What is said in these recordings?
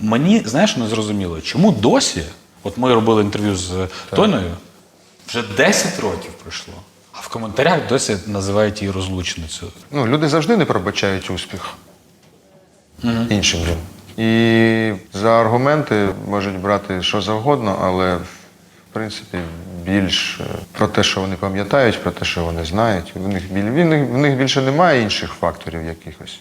Мені, знаєш, не зрозуміло, чому досі, от ми робили інтерв'ю з Тоною, вже 10 років пройшло, а в коментарях досі називають її розлучницею. Ну, люди завжди не пробачають успіх іншим людям. І за аргументи можуть брати що завгодно, але в принципі більш е, про те, що вони пам'ятають, про те, що вони знають. В них, в них, в них більше немає інших факторів якихось.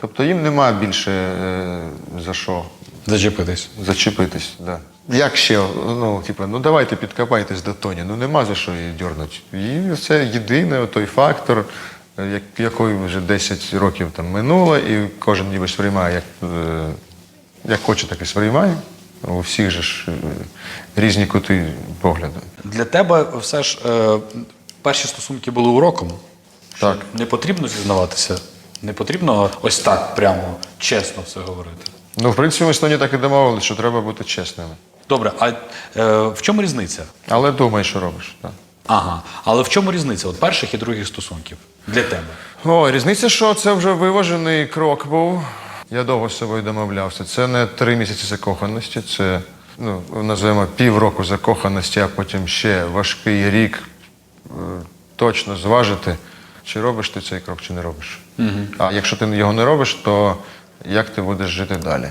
Тобто їм нема більше е, за що Зачепитись. зачепитись. Да. Як ще, ну, типу, ну давайте підкопайтесь до Тоні, ну нема за що її дьорнути. І це єдиний той фактор, як, який вже 10 років там минуло, і кожен ніби сприймає, як, е, як хоче, так і сприймає. У всіх же ж е, різні кути погляду. Для тебе все ж е, перші стосунки були уроком. Так. Не потрібно зізнаватися. Не потрібно ось так прямо чесно все говорити. Ну, в принципі, ми з Тоні так і домовилися, що треба бути чесними. Добре, а е, в чому різниця? Але думай, що робиш. Так. Ага, але в чому різниця от перших і других стосунків для тебе? О, різниця, що це вже виважений крок був. Я довго з собою домовлявся. Це не три місяці закоханості, це ну, називаємо півроку закоханості, а потім ще важкий рік е, точно зважити, чи робиш ти цей крок, чи не робиш. А якщо ти його не робиш, то як ти будеш жити далі?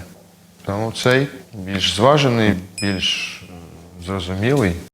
Тому цей більш зважений, більш е, зрозумілий.